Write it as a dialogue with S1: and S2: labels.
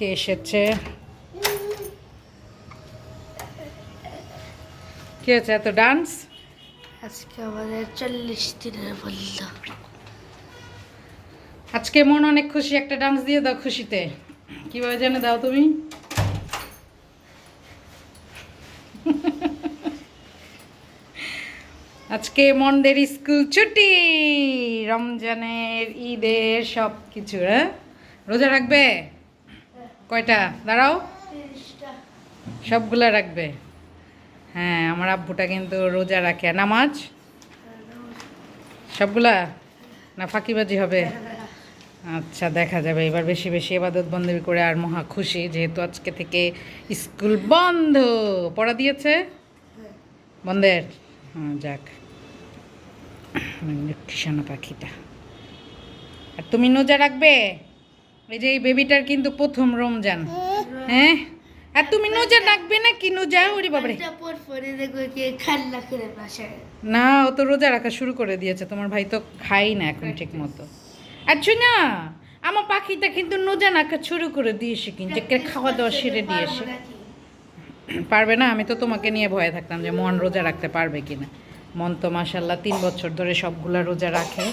S1: কে এসেছে? কি হয়েছে এত ডান্স?
S2: আজকে আমাদের চল্লিশ দিনের বলল
S1: আজকে মন অনেক খুশি একটা ডান্স দিয়ে দাও খুশিতে। কীভাবে জানে দাও তুমি? আজকে মনদের স্কুল ছুটি রমজানের ঈদের সব কিছু হ্যাঁ? রোজা রাখবে? কয়টা? দাঁড়াও। সবগুলা রাখবে। হ্যাঁ আমার আব্বুটা কিন্তু রোজা রাখে। নামাজ? সবগুলা? না ফাঁকিবাজি হবে? আচ্ছা দেখা যাবে। এবার বেশি বেশি এবাদত বন্দি করে আর মহা খুশি যেহেতু আজকে থেকে স্কুল বন্ধ। পড়া দিয়েছে? বন্ধের? হ্যাঁ যাক। কিষানা পাখিটা। আর তুমি নোজা রাখবে? এই যে এই বেবিটার কিন্তু প্রথম রমজান। হ্যাঁ? আর তুমি নোজা রাখবে না কি নোজা? ওরে বাবারে। না ও তো রোজা রাখা শুরু করে দিয়েছে। তোমার ভাই তো খাই না এখন ঠিক মতো আচ্ছা না আমার পাখিটা কিন্তু নোজা রাখা শুরু করে দিয়েছে কিন্তু খাওয়া দাওয়া সেরে দিয়েছে। পারবে না? আমি তো তোমাকে নিয়ে ভয়ে থাকতাম যে মন রোজা রাখতে পারবে কিনা। মন তো মাসাল্লাহ তিন বছর ধরে সবগুলা রোজা রাখে।